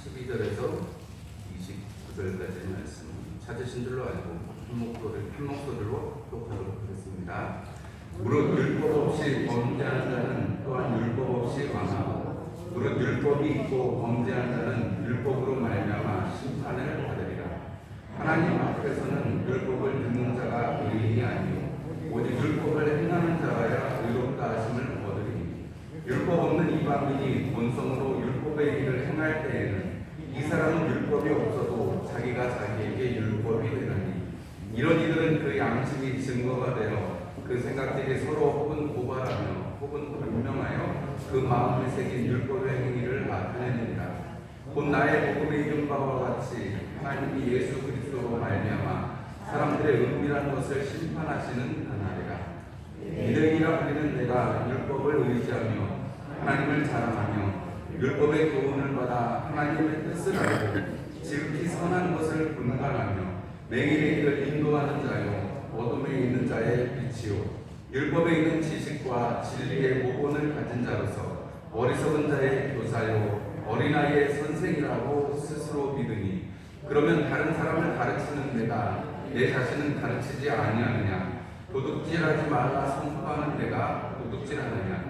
12절에서 29절까지 말씀 찾으신 줄로 알고 한 목소리 한 목소리로 똑하도록 하겠습니다. 무릇 율법 없이 범죄하는 자는 또한 율법 없이 망하고 무릇 율법이 있고 범죄하는 자는 율법으로 말미암아 심판을 받으리라. 하나님 앞에서는 율법을 듣는 자가 의인이 아니요 오직 율법을 행하는 자가야 의롭다 하심을 얻으리니 율법 없는 이방인이 본성으로 율법의 일을 행할 때에는 이 사람은 율법이 없어도 자기가 자기에게 율법이 되나니. 이런 이들은 그 양심이 증거가 되어 그 생각들이 서로 혹은 고발하며 혹은 변명하여 그 마음에 새긴 율법의 행위를 나타내느니라 곧 나의 복음에 이른 바와 같이 하나님이 예수 그리스도로 말미암아 사람들의 은밀한 것을 심판하시는 그날이라. 이들이라 불리는 내가 율법을 의지하며 하나님을 자랑하며 율법의 교훈을 받아 하나님의 뜻을 알고 지극히 선한 것을 분간하며 맹인의 길을 인도하는 자요 어둠에 있는 자의 빛이요. 율법에 있는 지식과 진리의 모본을 가진 자로서 어리석은 자의 교사요 어린아이의 선생이라고 스스로 믿으니 그러면 다른 사람을 가르치는 내가 내 자신은 가르치지 아니하느냐? 도둑질하지 말라 선포하는 내가 도둑질하느냐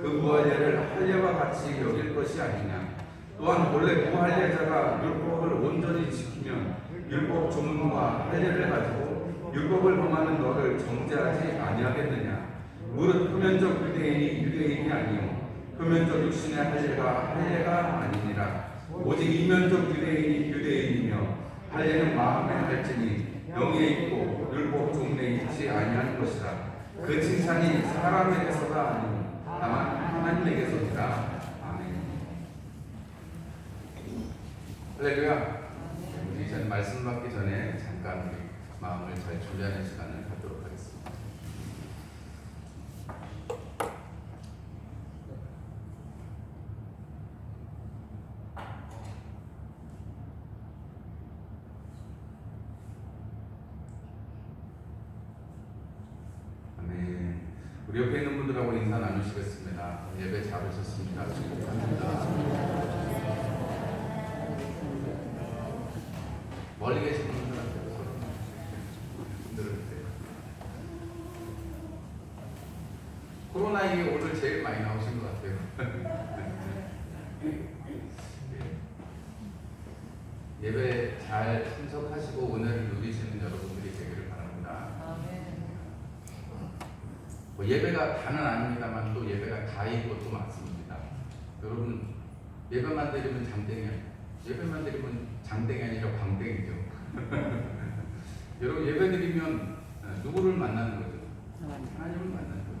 그 무할례를 할례와 같이 여길 것이 아니냐. 또한 원래 무할례자가 율법을 온전히 지키면 율법 조문과 할례를 가지고 율법을 범하는 너를 정죄하지 아니하겠느냐. 무릇 표면적 유대인이 유대인이 아니요. 표면적 육신의 할례가 할례가 아니니라. 오직 이면적 유대인이 유대인이며 할례는 마음에 할지니 영에 있고 율법 종례에 있지 아니하는 것이라. 그 칭찬이 사람에게서가 아니니 다만 하나님에게서니라 아멘. 할렐루야. 우리 전 말씀 받기 전에 잠깐 우리 마음을 잘 준비하는 시간을 갖도록 하겠습니다. 아멘. 우리 옆에 분들하고 인사 나누시겠습니다. 예배 잘 오셨습니다. 축복합니다. 멀리 계신 분들한테 들으세요. 코로나 이게 오늘 제일 많이 나오신 것 같아요. 예배 잘 참석하시고 오늘 누리시는 여러분들이 되기를 바랍니다. 뭐 예배가 다는 아닙니다만 또 예배가 다인 것도 많습니다. 여러분 예배만 드리면 장땡이 예배만 드리면 장땡이 아니라 광땡이죠. 여러분 예배 드리면 어, 누구를 만나는 거죠? 하나님을 만나는 거죠.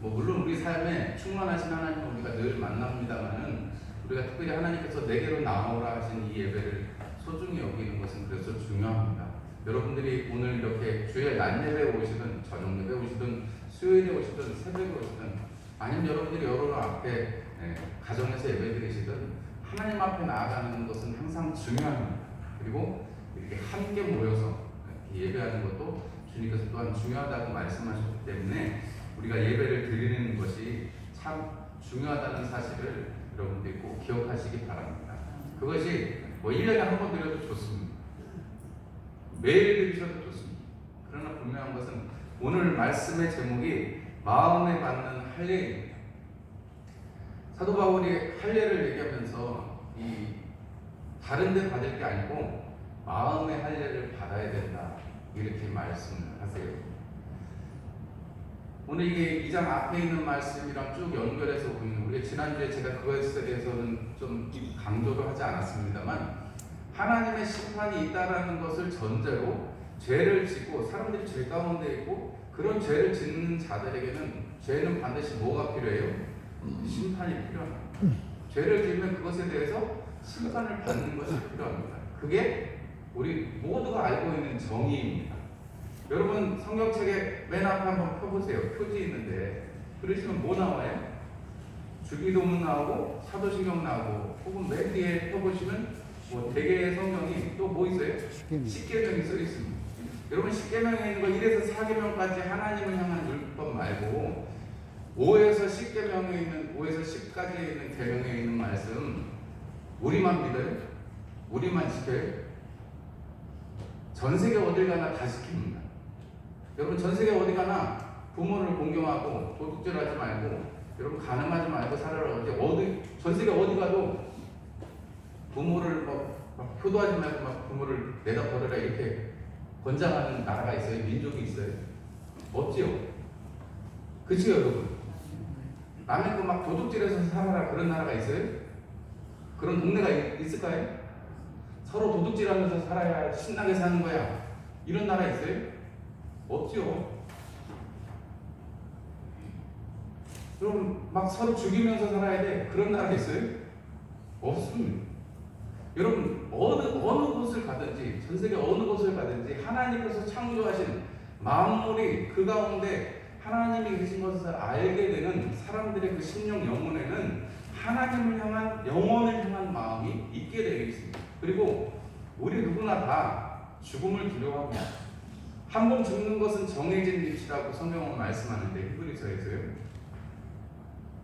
뭐 물론 우리 삶에 충만하신 하나님을 우리가 늘 만납니다만은 우리가 특별히 하나님께서 내게로 나오라 하신 이 예배를 소중히 여기는 것은 그래서 중요합니다. 여러분들이 오늘 이렇게 주일 낮 예배 오시든 저녁 예배 오시든 수요일에 오시든 새벽에 오시든 아니면 여러분들이 여러 앞에 예, 가정에서 예배 드리시든 하나님 앞에 나아가는 것은 항상 중요합니다. 그리고 이렇게 함께 모여서 예배하는 것도 주님께서 또한 중요하다고 말씀하셨기 때문에 우리가 예배를 드리는 것이 참 중요하다는 사실을 여러분들이 꼭 기억하시기 바랍니다. 그것이 뭐 1년에 한 번 드려도 좋습니다. 매일 드리셔도 좋습니다. 그러나 분명한 것은 오늘 말씀의 제목이 마음에 받는 할례입니다. 사도 바울이 할례를 얘기하면서 이 다른 데 받을 게 아니고 마음의 할례를 받아야 된다. 이렇게 말씀을 하세요. 오늘 이게 2장 앞에 있는 말씀이랑 쭉 연결해서 보면 우리 지난주에 제가 그것에 대해서는 좀 강조를 하지 않았습니다만 하나님의 심판이 있다라는 것을 전제로 죄를 짓고 사람들이 죄 가운데 있고 그런 죄를 짓는 자들에게는 죄는 반드시 뭐가 필요해요? 심판이 필요합니다. 죄를 지으면 그것에 대해서 심판을 받는 것이 필요합니다. 그게 우리 모두가 알고 있는 정의입니다. 여러분 성경책에 맨 앞에 한번 펴보세요. 표지 있는데 그러시면 뭐 나와요? 주기도문 나오고 사도신경 나오고 혹은 맨 뒤에 펴보시면 뭐 대개의 성경이 또 뭐 있어요? 십계명이 써 있습니다. 여러분 십계명에 있는 거 1에서 4계명까지 하나님을 향한 율법 말고 5에서 10계명에 있는 5에서 10까지에 있는 계명에 있는 말씀 우리만 믿어요? 우리만 지켜요? 전 세계 어딜 가나 다 지킵니다. 여러분 전 세계 어디 가나 부모를 공경하고 도둑질하지 말고 여러분 가늠하지 말고 살아라 어디 어디 전 세계 어디 가도 부모를 막, 막 효도하지 말고 막 부모를 내다 버려라 이렇게 권장하는 나라가 있어요? 민족이 있어요? 없지요. 그치요 여러분? 남의 거막 도둑질해서 살아라 그런 나라가 있어요? 그런 동네가 있- 있을까요? 서로 도둑질하면서 살아야 신나게 사는 거야. 이런 나라 있어요? 없지요. 그럼 막 서로 죽이면서 살아야 돼. 그런 나라 있어요? 없습니다 여러분 어느 어느 곳을 가든지 전 세계 어느 곳을 가든지 하나님께서 창조하신 만물이 그 가운데 하나님이 계신 것을 알게 되는 사람들의 그 심령 영혼에는 하나님을 향한 영혼을 향한 마음이 있게 되어 있습니다. 그리고 우리 누구나 다 죽음을 두려워합니다. 한 번 죽는 것은 정해진 일이라고 성경은 말씀하는데 히브리서에서요.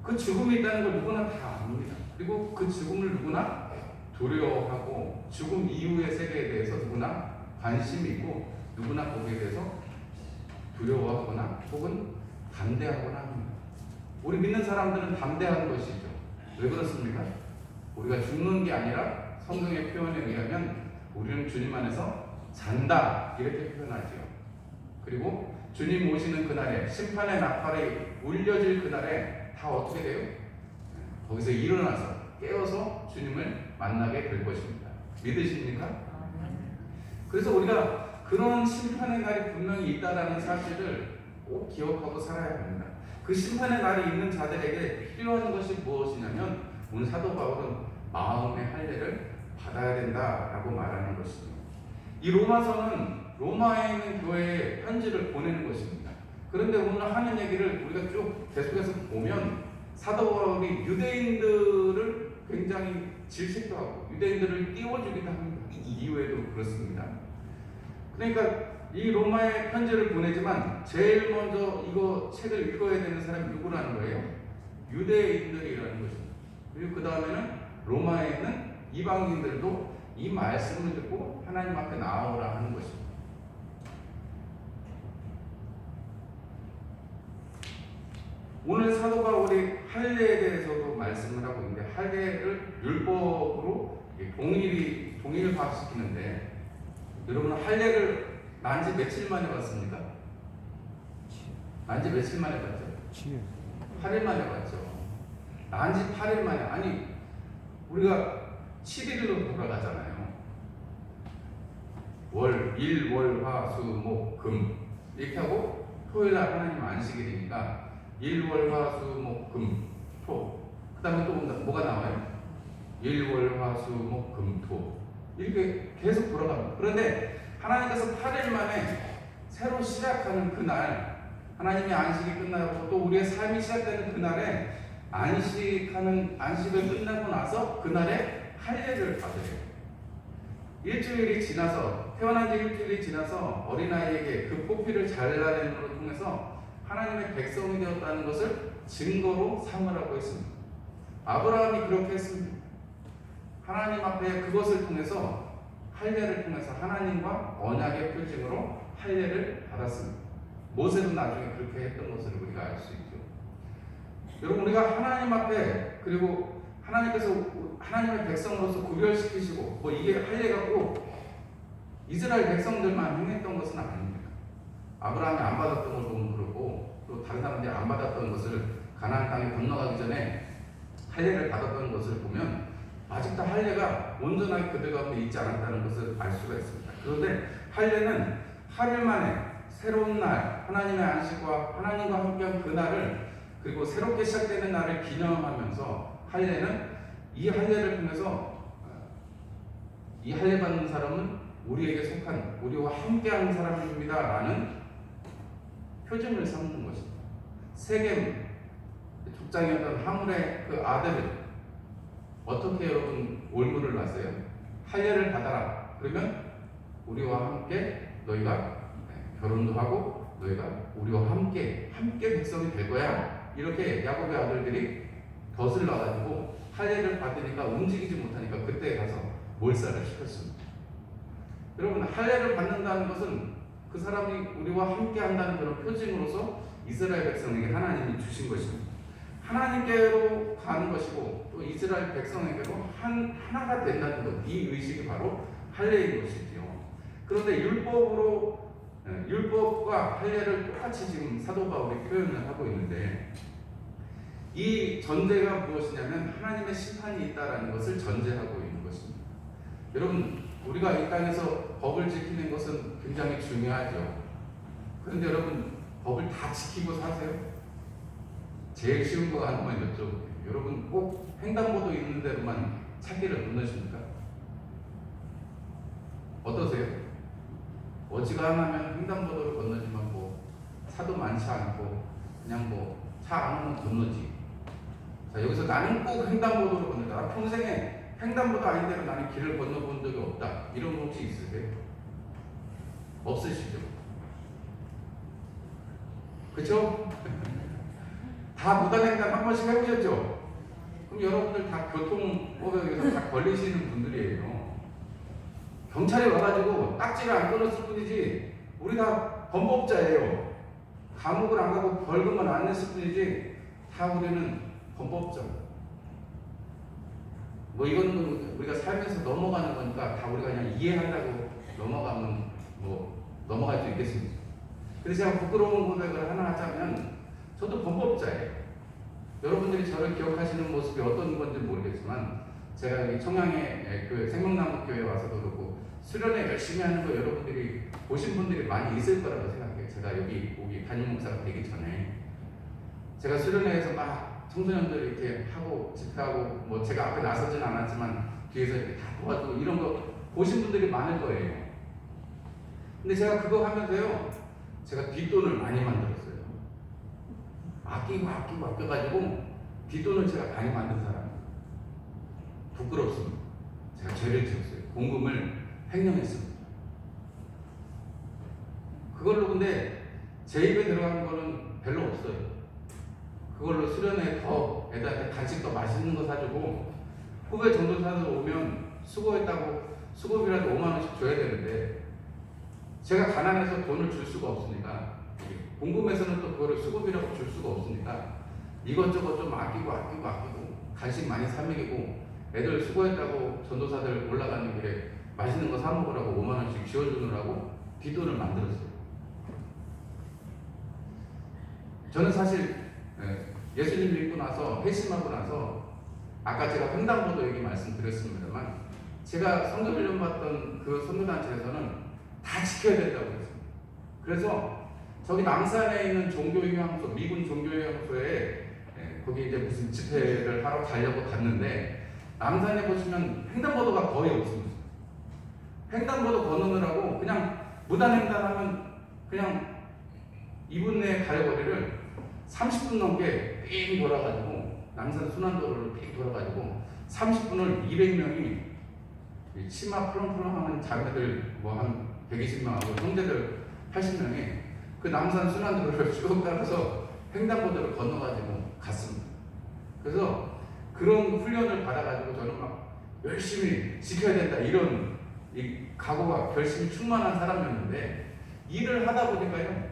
그 죽음이 있다는 걸 누구나 다 압니다. 그리고 그 죽음을 누구나 두려워하고 죽음 이후의 세계에 대해서 누구나 관심이 있고 누구나 거기에 대해서 두려워하거나 혹은 반대하거나 합니다. 우리 믿는 사람들은 반대하는 것이죠. 왜 그렇습니까? 우리가 죽는 게 아니라 성경의 표현에 의하면 우리는 주님 안에서 잔다 이렇게 표현하죠. 그리고 주님 오시는 그날에 심판의 나팔이 울려질 그날에 다 어떻게 돼요? 거기서 일어나서 깨어서 주님을 만나게 될 것입니다. 믿으십니까? 그래서 우리가 그런 심판의 날이 분명히 있다라는 사실을 꼭 기억하고 살아야 합니다. 그 심판의 날이 있는 자들에게 필요한 것이 무엇이냐면 오늘 사도 바울은 마음의 할례를 받아야 된다라고 말하는 것입니다. 이 로마서는 로마에 있는 교회에 편지를 보내는 것입니다. 그런데 오늘 하는 얘기를 우리가 쭉 계속해서 보면 사도 바울이 유대인들을 굉장히 질책도 하고 유대인들을 띄워주기도 합니다. 이후에도 그렇습니다. 그러니까 이 로마에 편지를 보내지만 제일 먼저 이거 책을 읽어야 되는 사람이 누구라는 거예요? 유대인들이라는 것입니다. 그리고 그 다음에는 로마에 있는 이방인들도 이 말씀을 듣고 하나님 앞에 나오라 하는 것입니다. 오늘 사도 바울이 할례에 대해서도 말씀을 하고 있는데 할례를 율법으로 동일이 동일화시키는데 여러분 할례를 난지 며칠 만에 봤습니까? 난지 며칠 만에 봤죠? 8일 만에 봤죠. 난지 8일 만에 아니 우리가 7일로 돌아가잖아요. 월, 일, 월, 화, 수, 목, 금 이렇게 하고 토요일 날 하나님 안식이 되니까 일, 월, 화, 수, 목, 금, 토. 그 다음에 또 뭐가 나와요? 일, 월, 화, 수, 목, 금, 토. 이렇게 계속 돌아갑니다. 그런데 하나님께서 8일 만에 새로 시작하는 그날, 하나님의 안식이 끝나고 또 우리의 삶이 시작되는 그날에 안식하는, 안식을 끝나고 나서 그날에 할례를 받으래요. 일주일이 지나서, 태어난 지 일주일이 지나서 어린아이에게 그 포피를 잘라내는 통해서 하나님의 백성이 되었다는 것을 증거로 삼으라고 했습니다. 아브라함이 그렇게 했습니다. 하나님 앞에 그것을 통해서 할례를 통해서 하나님과 언약의 표징으로 할례를 받았습니다. 모세도 나중에 그렇게 했던 것을 우리가 알 수 있죠. 여러분 우리가 하나님 앞에 그리고 하나님께서 하나님의 백성으로서 구별시키시고 뭐 이게 할례가 꼭 이스라엘 백성들만 행했던 것은 아닙니다. 아브라함이 안 받았던 걸 보면 그렇고 또 다른 사람들이 안 받았던 것을 가나안 땅에 건너가기 전에 할례를 받았던 것을 보면 아직도 할례가 온전하게 그들 가운데 있지 않았다는 것을 알 수가 있습니다. 그런데 할례는 8일 만에 새로운 날 하나님의 안식과 하나님과 함께한 그 날을 그리고 새롭게 시작되는 날을 기념하면서 할례는 이 할례를 통해서 이 할례 받는 사람은 우리에게 속한 우리와 함께하는 사람입니다라는 표징을 삼는 것입니다. 세겜 족장이었던 하물의 그 아들을 어떻게 여러분 올무를 놨어요? 할례를 받아라. 그러면 우리와 함께 너희가 결혼도 하고 너희가 우리와 함께 함께 백성이 될 거야. 이렇게 야곱의 아들들이 덫을 놔가지고 할례를 받으니까 움직이지 못하니까 그때 가서 몰살을 시켰습니다. 여러분 할례를 받는다는 것은 그 사람이 우리와 함께 한다는 그런 표징으로서 이스라엘 백성에게 하나님이 주신 것입니다. 하나님께로 가는 것이고 또 이스라엘 백성에게로 한 하나가 된다는 것, 이 의식이 바로 할례인 것이지요. 그런데 율법으로 예, 율법과 할례를 똑같이 지금 사도 바울이 표현을 하고 있는데 이 전제가 무엇이냐면 하나님의 심판이 있다라는 것을 전제하고 있는 것입니다. 여러분 우리가 이 땅에서 법을 지키는 것은 굉장히 중요하죠. 그런데 여러분 법을 다 지키고 사세요? 제일 쉬운 거 하나만 여쭤볼게요. 여러분 꼭 횡단보도 있는 대로만 차길을 건너십니까? 어떠세요? 어지간하면 횡단보도를 건너지만 뭐 차도 많지 않고 그냥 뭐 차 안 오면 건너지. 자 여기서 나는 꼭 횡단보도를 건너자. 나 평생에 횡단보도 아닌 데로 나는 길을 건너본 적이 없다. 이런 거 혹시 있으세요? 없으시죠? 그쵸? 다 무단횡단 한 번씩 해보셨죠? 그럼 여러분들 다 교통법에 의해서 다 걸리시는 분들이에요. 경찰이 와가지고 딱지를 안 끊었을 뿐이지 우리 다 범법자예요. 감옥을 안 가고 벌금을 안 냈을 뿐이지 다 우리는 범법자. 뭐 이거는 우리가 살면서 넘어가는 거니까 다 우리가 그냥 이해한다고 넘어가면 뭐 넘어갈 수 있겠습니다. 그래서 제가 부끄러운 고백을 하나 하자면 저도 범법자예요. 여러분들이 저를 기억하시는 모습이 어떤 건지 모르겠지만 제가 청양의 교회 생명나무 교회 와서도 그렇고 수련회 열심히 하는 거 여러분들이 보신 분들이 많이 있을 거라고 생각해요. 제가 여기 여기 담임 목사가 되기 전에 제가 수련회에서 막 청소년들 이렇게 하고 집회하고 뭐 제가 앞에 나서진 않았지만 뒤에서 이렇게 다 도와주고 이런 거 보신 분들이 많을 거예요. 근데 제가 그거 하면서요, 제가 뒷돈을 많이 만들었어요. 아끼고 아끼고 아껴가지고 뒷돈을 제가 많이 만든 사람. 부끄럽습니다. 제가 죄를 지었어요. 공금을 횡령했습니다. 그걸로 근데 제 입에 들어가는 거는 별로 없어요. 그걸로 수련회 더 애들한테 간식 더 맛있는 거 사주고 후배 전도사들 오면 수고했다고 수고비라도 5만 원씩 줘야 되는데 제가 가난해서 돈을 줄 수가 없으니까 공금에서는 또 그거를 수고비라고 줄 수가 없으니까 이것저것 좀 아끼고 아끼고 아끼고 간식 많이 사 먹이고 애들 수고했다고 전도사들 올라가는 길에 맛있는 거 사 먹으라고 5만 원씩 지어주느라고 뒷돈을 만들었어요. 저는 사실 예, 예수님 믿고 나서 회심하고 나서 아까 제가 횡단보도 얘기 말씀드렸습니다만 제가 선교 훈련 받던 그 선교단체에서는 다 지켜야 된다고 했습니다. 그래서 저기 남산에 있는 종교휴양소, 미군 종교휴양소에 예, 거기 이제 무슨 집회를 하러 가려고 갔는데 남산에 보시면 횡단보도가 거의 없습니다. 횡단보도 건너느라고 그냥 무단횡단하면 그냥 2분 내에 갈 거리를 30분 넘게 삥 돌아가지고 남산 순환도로를 삥 돌아가지고 30분을 200명이 치마 푸렁푸렁하는 자매들 뭐 한 120명하고 형제들 80명이 그 남산 순환도로를 쭉 따라서 횡단보도를 건너가지고 갔습니다. 그래서 그런 훈련을 받아가지고 저는 막 열심히 지켜야 된다 이런 이 각오가 결심이 충만한 사람이었는데 일을 하다 보니까요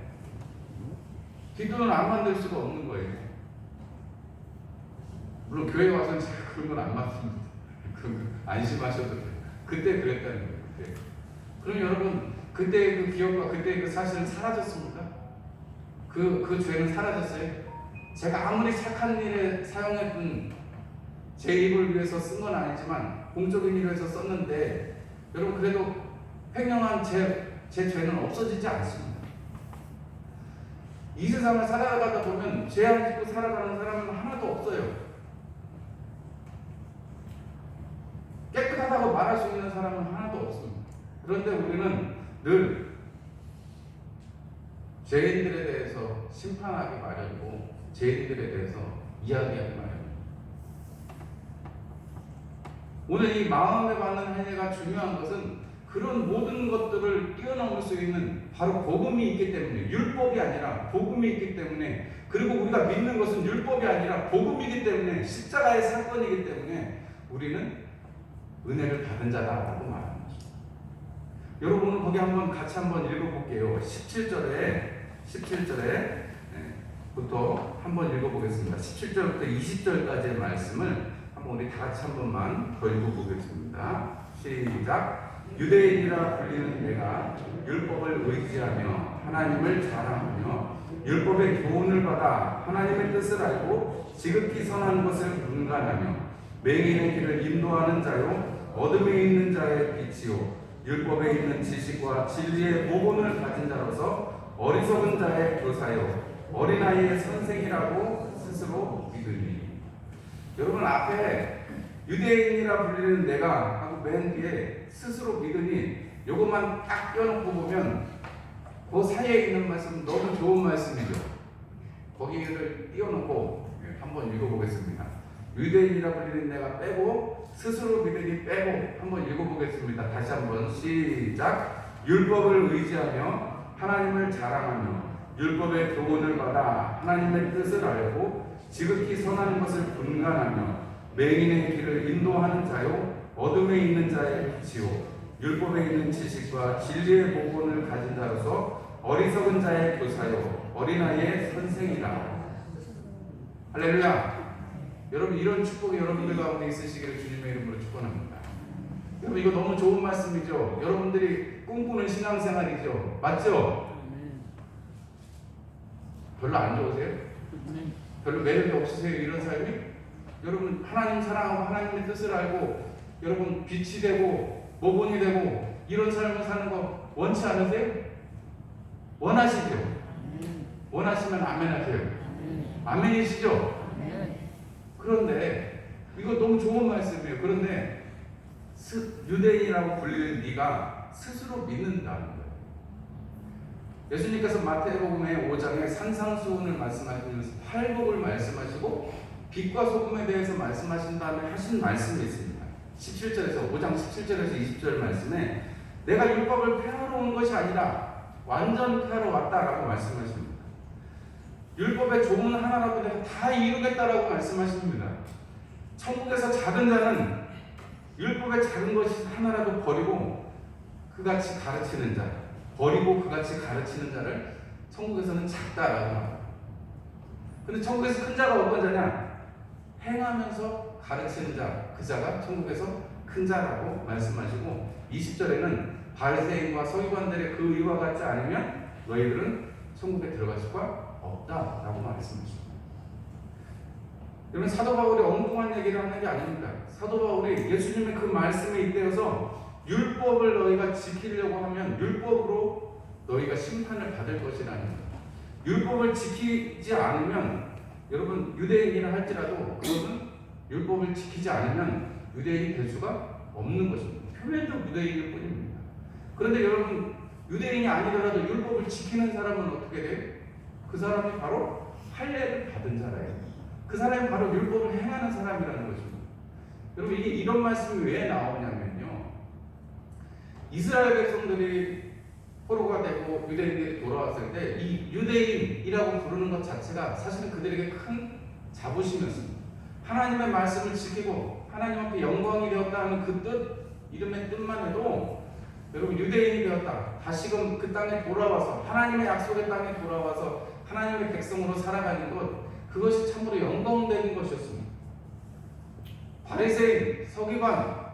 뒷돈을 안 만들 수가 없는 거예요. 물론 교회 와서는 그런 건 안 맞습니다. 그런 거 안심하셔도 돼요. 그때 그랬다는 거예요. 그때. 그럼 여러분 그때 그 기억과 그때 그 사실은 사라졌습니까? 그, 그 죄는 사라졌어요? 제가 아무리 착한 일에 사용했던 제 입을 위해서 쓴 건 아니지만 공적인 일을 위해서 썼는데 여러분 그래도 횡령한 제, 제 죄는 없어지지 않습니다. 이 세상을 살아가다 보면 죄안 짓고 살아가는 사람은 하나도 없어요. 깨끗하다고 말할 수 있는 사람은 하나도 없습니다. 그런데 우리는 늘 죄인들에 대해서 심판하기 마련이고 죄인들에 대해서 이야기하기 마련입니다. 오늘 이 마음에 받는 한해가 중요한 것은 그런 모든 것들을 뛰어넘을 수 있는 바로 복음이 있기 때문에 율법이 아니라 복음이 있기 때문에 그리고 우리가 믿는 것은 율법이 아니라 복음이기 때문에 십자가의 사건이기 때문에 우리는 은혜를 받은 자다라고 거죠. 여러분은 거기 한번 같이 한번 읽어볼게요. 17절에 17절에 부터 한번 읽어보겠습니다. 17절부터 20절까지의 말씀을 한번 우리 다 같이 한 번만 더 읽어보겠습니다. 시작. 유대인이라 불리는 내가 율법을 의지하며 하나님을 자랑하며 율법의 교훈을 받아 하나님의 뜻을 알고 지극히 선한 것을 분간하며 맹인의 길을 인도하는 자요 어둠에 있는 자의 빛이요 율법에 있는 지식과 진리의 모본을 가진 자로서 어리석은 자의 교사요 어린아이의 선생이라고 스스로 믿으니. 여러분 앞에 유대인이라 불리는 내가 하고 맨 뒤에 스스로 믿으니 요것만 딱 껴놓고 보면 그 사이에 있는 말씀 너무 좋은 말씀이죠. 거기를 띄워놓고 한번 읽어보겠습니다. 유대인이라 불리는 내가 빼고 스스로 믿으니 빼고 한번 읽어보겠습니다. 다시 한번 시작. 율법을 의지하며 하나님을 자랑하며 율법의 교훈을 받아 하나님의 뜻을 알고 지극히 선한 것을 분간하며 맹인의 길을 인도하는 자요 어둠에 있는 자의 빛이요 율법에 있는 지식과 진리의 복원을 가진 자로서 어리석은 자의 교사요 어린아이의 선생이다. 할렐루야. 여러분 이런 축복이 여러분들 가운데 있으시기를 주님의 이름으로 축원합니다. 여러분 이거 너무 좋은 말씀이죠. 여러분들이 꿈꾸는 신앙생활이죠. 맞죠? 별로 안 좋으세요? 별로 매력이 없으세요? 이런 삶이? 여러분 하나님 사랑하고 하나님의 뜻을 알고 여러분 빛이 되고 모본이 되고 이런 삶을 사는 거 원치 않으세요? 원하시죠? 원하시면 아멘 하세요. 아멘이시죠? 그런데 이거 너무 좋은 말씀이에요. 그런데 스, 유대인이라고 불리는 네가 스스로 믿는다는 거예요. 예수님께서 마태복음의 5장에 산상수훈을 말씀하시면서 팔복을 말씀하시고 빛과 소금에 대해서 말씀하신 다음에 하신 말씀이 있습니다. 17절에서 5장 17절에서 20절 말씀에 내가 율법을 폐하러 온 것이 아니라 완전 폐하러 왔다라고 말씀하십니다. 율법의 조문 하나라도 내가 다 이루겠다라고 말씀하십니다. 천국에서 작은 자는 율법의 작은 것이 하나라도 버리고 그같이 가르치는 자, 버리고 그같이 가르치는 자를 천국에서는 작다라고 말합니다. 근데 천국에서 큰 자가 어떤 자냐? 행하면서 가르치는 자, 그 자가 천국에서 큰 자라고 말씀하시고 20절에는 바리새인과 서기관들의 그 의와 같지 않으면 너희들은 천국에 들어갈 수가 없다라고 말씀하십니다. 여러분 사도 바울이 엉뚱한 얘기를 하는 게 아닙니다. 사도 바울이 예수님의 그 말씀에 잇대어서 율법을 너희가 지키려고 하면 율법으로 너희가 심판을 받을 것이라는. 율법을 지키지 않으면 여러분 유대인이라 할지라도 그것은 율법을 지키지 않으면 유대인이 될 수가 없는 것입니다. 표면적 유대인일 뿐입니다. 그런데 여러분 유대인이 아니더라도 율법을 지키는 사람은 어떻게 돼요? 그 사람이 바로 할례를 받은 자라요. 그 사람이 바로 율법을 행하는 사람이라는 것입니다. 여러분 이게 이런 말씀이 왜 나오냐면요. 이스라엘 백성들이 포로가 되고 유대인들이 돌아왔을 때 이 유대인이라고 부르는 것 자체가 사실은 그들에게 큰 자부심이었습니다. 하나님의 말씀을 지키고 하나님 앞에 영광이 되었다는 그 뜻, 이름의 뜻만 해도 여러분 유대인이 되었다. 다시금 그 땅에 돌아와서 하나님의 약속의 땅에 돌아와서 하나님의 백성으로 살아가는 것 그것이 참으로 영광되는 것이었습니다. 바리새인, 서기관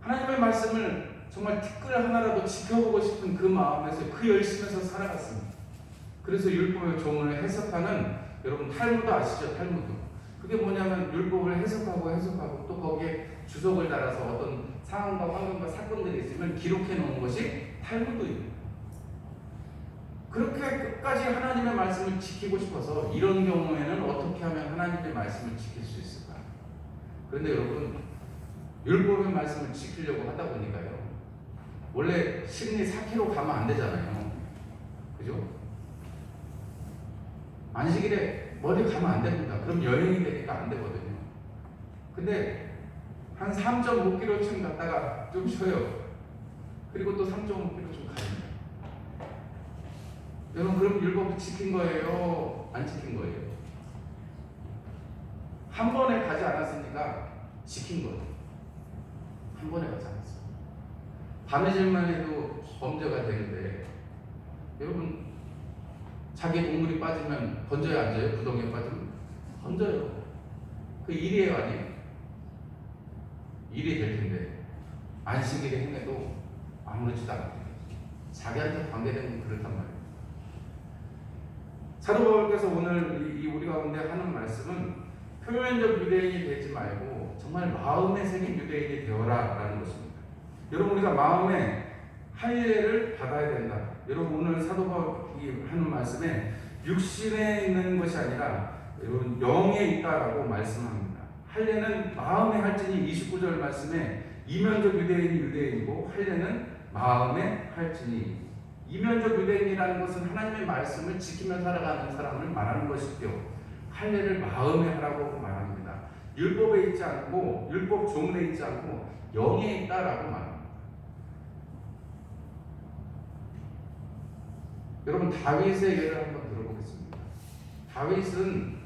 하나님의 말씀을 정말 티끌 하나라도 지켜보고 싶은 그 마음에서 그 열심에서 살아갔습니다. 그래서 율법의 조문을 해석하는 여러분 탈무드 아시죠? 탈무드. 그게 뭐냐면 율법을 해석하고 해석하고 또 거기에 주석을 달아서 어떤 상황과 환경과 사건들이 있으면 기록해 놓은 것이 탈무드입니다. 그렇게 끝까지 하나님의 말씀을 지키고 싶어서 이런 경우에는 어떻게 하면 하나님의 말씀을 지킬 수 있을까? 그런데 여러분 율법의 말씀을 지키려고 하다 보니까요. 원래 심리 4km 가면 안 되잖아요. 그죠? 안식일에 머리 가면 안 됩니다. 그럼 여행이 되니까 안 되거든요. 근데 한 3.5km쯤 갔다가 좀 쉬어요. 그리고 또 3.5km 좀 갑니다. 여러분 그럼 율법 지킨 거예요? 안 지킨 거예요? 한 번에 가지 않았으니까 지킨 거예요. 한 번에 가지 않았어요. 바느질만 해도 범죄가 되는데 여러분 자기 동물이 빠지면 번져야 앉아요? 구덩이에 빠지면 번져요. 그 일이에요 아니에요? 일이 될 텐데 안식일에 행해도 아무렇지도 않아요. 자기한테 관계되는 건 그렇단 말이에요. 사도 바울께서 오늘 이- 이 우리 가운데 하는 말씀은 표면적 유대인이 되지 말고 정말 마음에 새긴 유대인이 되어라 라는 것입니다. 여러분 우리가 마음에 할례를 받아야 된다. 여러분 오늘 사도 바울이 하는 말씀에 육신에 있는 것이 아니라 영에 있다라고 말씀합니다. 할례는 마음에 할지니 29절 말씀에 이면적 유대인이 유대인이고 할례는 마음에 할지니 이면적 유대인이라는 것은 하나님의 말씀을 지키며 살아가는 사람을 말하는 것이죠. 할례를 마음에 하라고 말합니다. 율법에 있지 않고 율법 조문에 있지 않고 영에 있다라고 말합니다. 여러분 다윗의 예를 한번 들어보겠습니다. 다윗은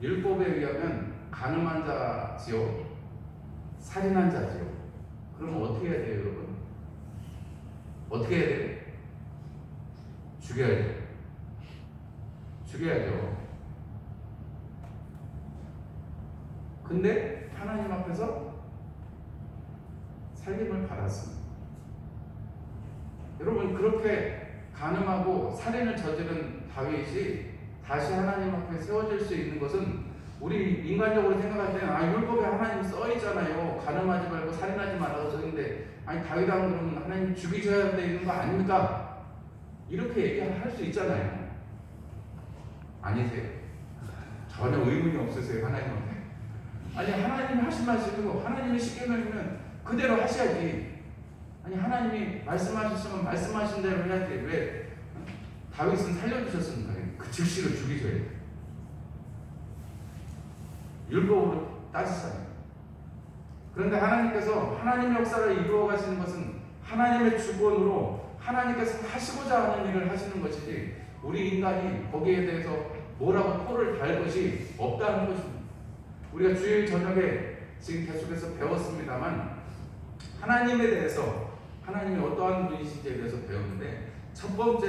율법에 의하면 가늠한 자지요, 살인한 자지요. 그럼 어떻게 해야 돼요, 여러분? 어떻게 해야 돼요? 죽여야죠. 죽여야죠. 근데 하나님 앞에서 살림을 받았습니다. 여러분 그렇게 가늠하고 살인을 저지른 다윗이 다시 하나님 앞에 세워질 수 있는 것은 우리 인간적으로 생각할 때는 아 율법에 하나님 써 있잖아요. 가늠하지 말고 살인하지 말라고 써 있는데 아니 다윗하고 그러면 하나님 죽이셔야 되는 거 아닙니까? 이렇게 얘기할 수 있잖아요. 아니세요? 전혀 의문이 없으세요 하나님한테. 아니 하나님이 하신 말씀이고 하나님이 시켜놓으면 그대로 하셔야지. 아니 하나님이 말씀하셨으면 말씀하신 대로 해야지. 왜 다윗은 살려주셨습니다. 그 즉시로 죽이셔야 돼. 율법으로 따지잖아요. 그런데 하나님께서 하나님의 역사를 이루어 가시는 것은 하나님의 주권으로 하나님께서 하시고자 하는 일을 하시는 것이지 우리 인간이 거기에 대해서 뭐라고 코를 달 것이 없다는 것입니다. 우리가 주일 저녁에 지금 계속해서 배웠습니다만 하나님에 대해서 하나님이 어떠한 분이신지에 대해서 배웠는데 첫 번째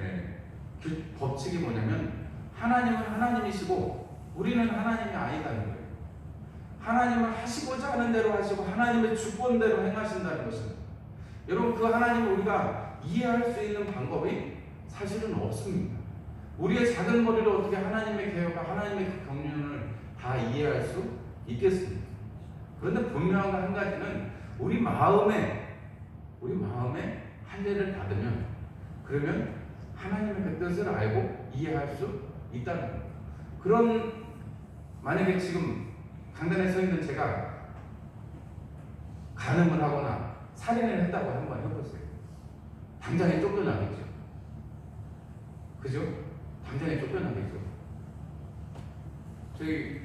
예, 그 법칙이 뭐냐면 하나님은 하나님이시고 우리는 하나님이 아니다는 거예요. 하나님은 하시고자 하는 대로 하시고 하나님의 주권대로 행하신다는 것입니다. 여러분 그 하나님을 우리가 이해할 수 있는 방법이 사실은 없습니다. 우리의 작은 머리로 어떻게 하나님의 계획과 하나님의 그 경륜을 다 이해할 수 있겠습니까? 그런데 분명한 한 가지는 우리 마음에 우리 마음에 할례를 받으면 그러면 하나님의 그 뜻을 알고 이해할 수 있다는. 그런 만약에 지금 강단에 서 있는 제가 간음을 하거나 살인을 했다고 한번 해보세요. 당장에 쫓겨나겠죠. 그죠? 당장에 쫓겨나겠죠. 저희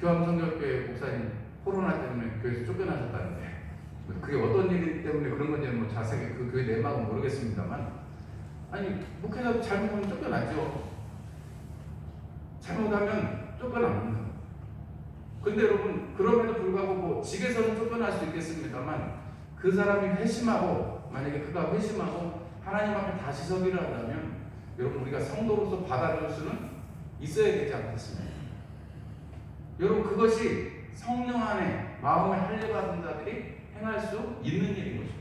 교암성결교회 목사님 코로나 때문에 교회에서 쫓겨나셨다는데 그게 어떤 일 때문에 그런 건지는 뭐 자세히 그 교회 내막은 모르겠습니다만 아니 목회자 잘못하면 쫓겨나죠. 잘못하면 쫓겨납니다. 근데 여러분 그럼에도 불구하고 뭐 직에서는 쫓겨날 수 있겠습니다만 그 사람이 회심하고 만약에 그가 회심하고 하나님 앞에 다시 서기를 한다면 여러분 우리가 성도로서 받아줄 수는 있어야 되지 않겠습니까? 여러분 그것이 성령 안에 마음을 할례받은 자들이 행할 수 있는 일인 것입니다.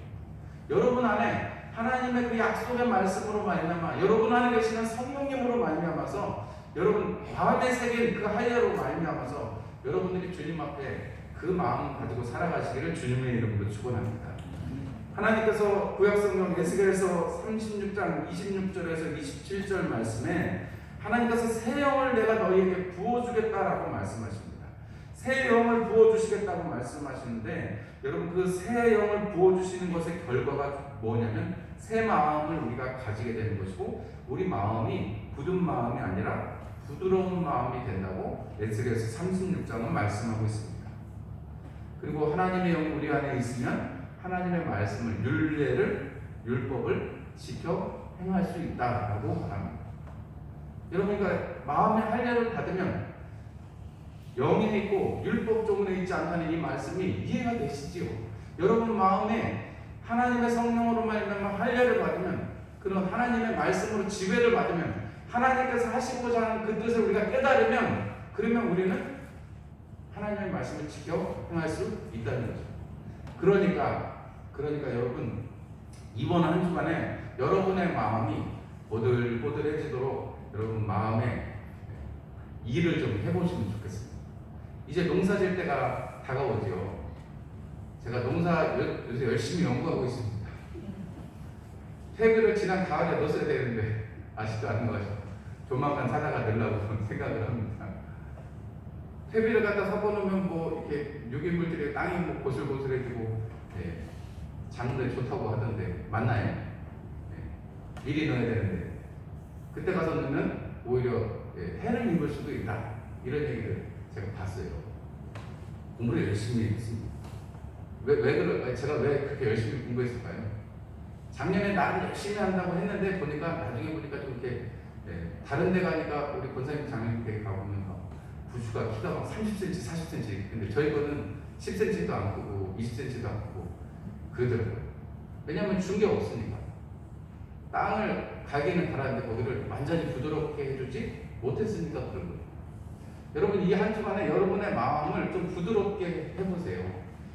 여러분 안에 하나님의 그 약속의 말씀으로 말미암아 여러분 안에 계시는 성령님으로 말미암아서 여러분 마음에 새긴 그 할례로 말미암아서 여러분들이 주님 앞에 그 마음 가지고 살아가시기를 주님의 이름으로 축원합니다. 하나님께서 구약성경 에스겔에서 36장 26절에서 27절 말씀에 하나님께서 새 영을 내가 너희에게 부어주겠다라고 말씀하십니다. 새 영 주시겠다고 말씀하시는데 여러분 그 새 영을 부어 주시는 것의 결과가 뭐냐면 새 마음을 우리가 가지게 되는 것이고 우리 마음이 굳은 마음이 아니라 부드러운 마음이 된다고 에스겔서 36장은 말씀하고 있습니다. 그리고 하나님의 영이 우리 안에 있으면 하나님의 말씀을 율례를 율법을 지켜 행할 수 있다라고 말합니다. 여러분 그러니까 마음의 할례를 받으면 영에 있고 율법 조문에 있지 않다는 이 말씀이 이해가 되시지요. 여러분 마음에 하나님의 성령으로 말미암아 할례를 받으면 그런 하나님의 말씀으로 지배를 받으면 하나님께서 하시고자 하는 그 뜻을 우리가 깨달으면 그러면 우리는 하나님의 말씀을 지켜 행할 수 있다는 거죠. 그러니까 그러니까 여러분 이번 한 주간에 여러분의 마음이 보들보들해지도록 여러분 마음에 일을 좀 해보시면 좋겠습니다. 이제 농사 질 때가 다가오죠. 제가 농사 요- 요새 열심히 연구하고 있습니다. 퇴비를 지난 가을에 넣었어야 되는데 아직도 안 넣어서 조만간 사다가 넣으려고 생각을 합니다. 퇴비를 갖다 섞어놓으면 뭐 이렇게 유기물들이 땅이 뭐 고슬고슬해지고 예, 장도 좋다고 하던데 맞나요? 예, 미리 넣어야 되는데 그때 가서 넣으면 오히려 예, 해를 입을 수도 있다 이런 얘기를 제가 봤어요. 공부를 열심히 했습니다. 왜, 왜 그러, 제가 왜 그렇게 열심히 공부했을까요? 작년에 나를 열심히 한다고 했는데 보니까 나중에 보니까 좀 이렇게 예, 다른 데 가니까 우리 권사님 작년 때 가보면 막 부수가 키가 막 30cm, 40cm 근데 저희 거는 10cm도 안 크고 20cm도 안 크고 그러더라고요. 왜냐하면 준 게 없으니까 땅을 갈기는 갈았는데 거기를 완전히 부드럽게 해주지 못했으니까 그런 거예요. 여러분 이 한 주간에 여러분의 마음을 좀 부드럽게 해보세요.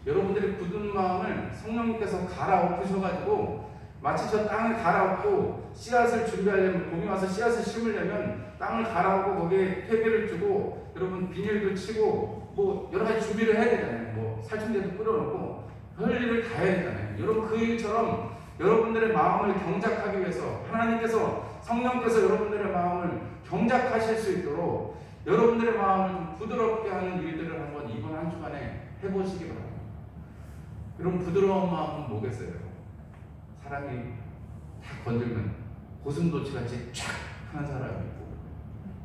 여러분들의 굳은 마음을 성령님께서 갈아엎으셔가지고 마치 저 땅을 갈아엎고 씨앗을 준비하려면 봄이 와서 씨앗을 심으려면 땅을 갈아엎고 거기에 퇴비를 주고 여러분 비닐도 치고 뭐 여러 가지 준비를 해야 되잖아요. 뭐 살충제도 뿌려놓고 할 일을 다 해야 되잖아요. 여러분 그 일처럼 여러분들의 마음을 경작하기 위해서 하나님께서 성령께서 여러분들의 마음을 경작하실 수 있도록 여러분들의 마음을 좀 부드럽게 하는 일들을 한번 이번 한 주간에 해보시기 바랍니다. 여러분 부드러운 마음은 뭐겠어요? 사람이 탁 건들면 고슴도치 같이 촥 하는 사람이 있고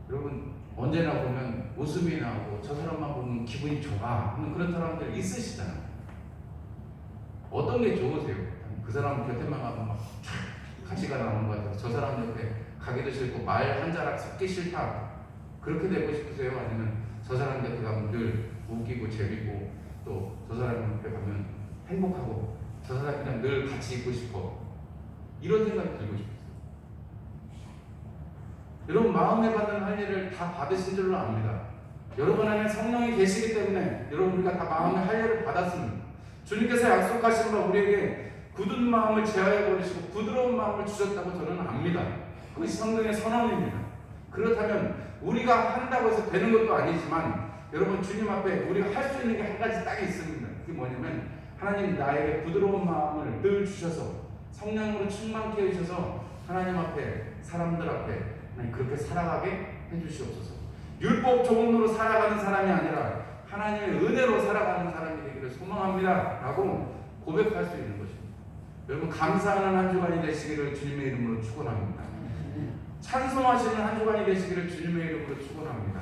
여러분 언제나 보면 웃음이 나오고 저 사람만 보면 기분이 좋아 하는 그런 사람들 있으시잖아요. 어떤 게 좋으세요? 그 사람 곁에만 가면 막촥 가시가 나오는 것 같아서 저 사람 옆에 가기도 싫고 말 한 자락 섞기 싫다 그렇게 되고 싶으세요? 아니면 저 사람 곁에 가면 늘 웃기고 재밌고 또 저 사람 옆에 가면 행복하고 저 사람이랑 늘 같이 있고 싶어 이런 생각이 들고 싶어요. 여러분 마음에 받는 할 일을 다 받으신 줄로 압니다. 여러분 안에 성령이 계시기 때문에 여러분 우리가 다 마음의 할 일을 받았습니다. 주님께서 약속하신 바 우리에게 굳은 마음을 제하여 버리시고 부드러운 마음을 주셨다고 저는 압니다. 그것이 성경의 선언입니다. 그렇다면 우리가 한다고 해서 되는 것도 아니지만 여러분 주님 앞에 우리가 할 수 있는 게 한 가지 딱 있습니다. 그게 뭐냐면 하나님 나에게 부드러운 마음을 늘 주셔서 성령으로 충만케 해주셔서 하나님 앞에 사람들 앞에 그렇게 살아가게 해주시옵소서. 율법 조문으로 살아가는 사람이 아니라 하나님의 은혜로 살아가는 사람이 되기를 소망합니다 라고 고백할 수 있는 것입니다. 여러분 감사하는 한 주간이 되시기를 주님의 이름으로 축원합니다. 찬송하시는 한 주간이 되시기를 주님의 이름으로 축원합니다.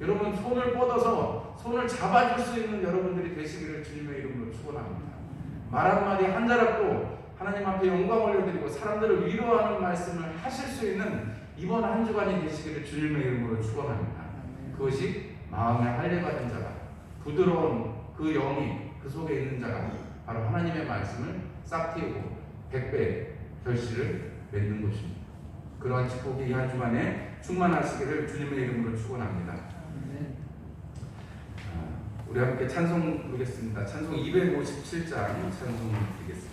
여러분 손을 뻗어서 손을 잡아줄 수 있는 여러분들이 되시기를 주님의 이름으로 축원합니다. 말 한마디 한 자락도 하나님 앞에 영광 올려드리고 사람들을 위로하는 말씀을 하실 수 있는 이번 한 주간이 되시기를 주님의 이름으로 축원합니다. 그것이 마음에 할례 받은 자가 부드러운 그 영이 그 속에 있는 자가 바로 하나님의 말씀을 싹 틔우고 백배 결실을 맺는 것입니다. 그러한 축복이 이한 주간에 충만하시기를 주님의 이름으로 축원합니다. 아, 우리 함께 찬송 부르겠습니다. 찬송 257장 찬송 드리겠습니다.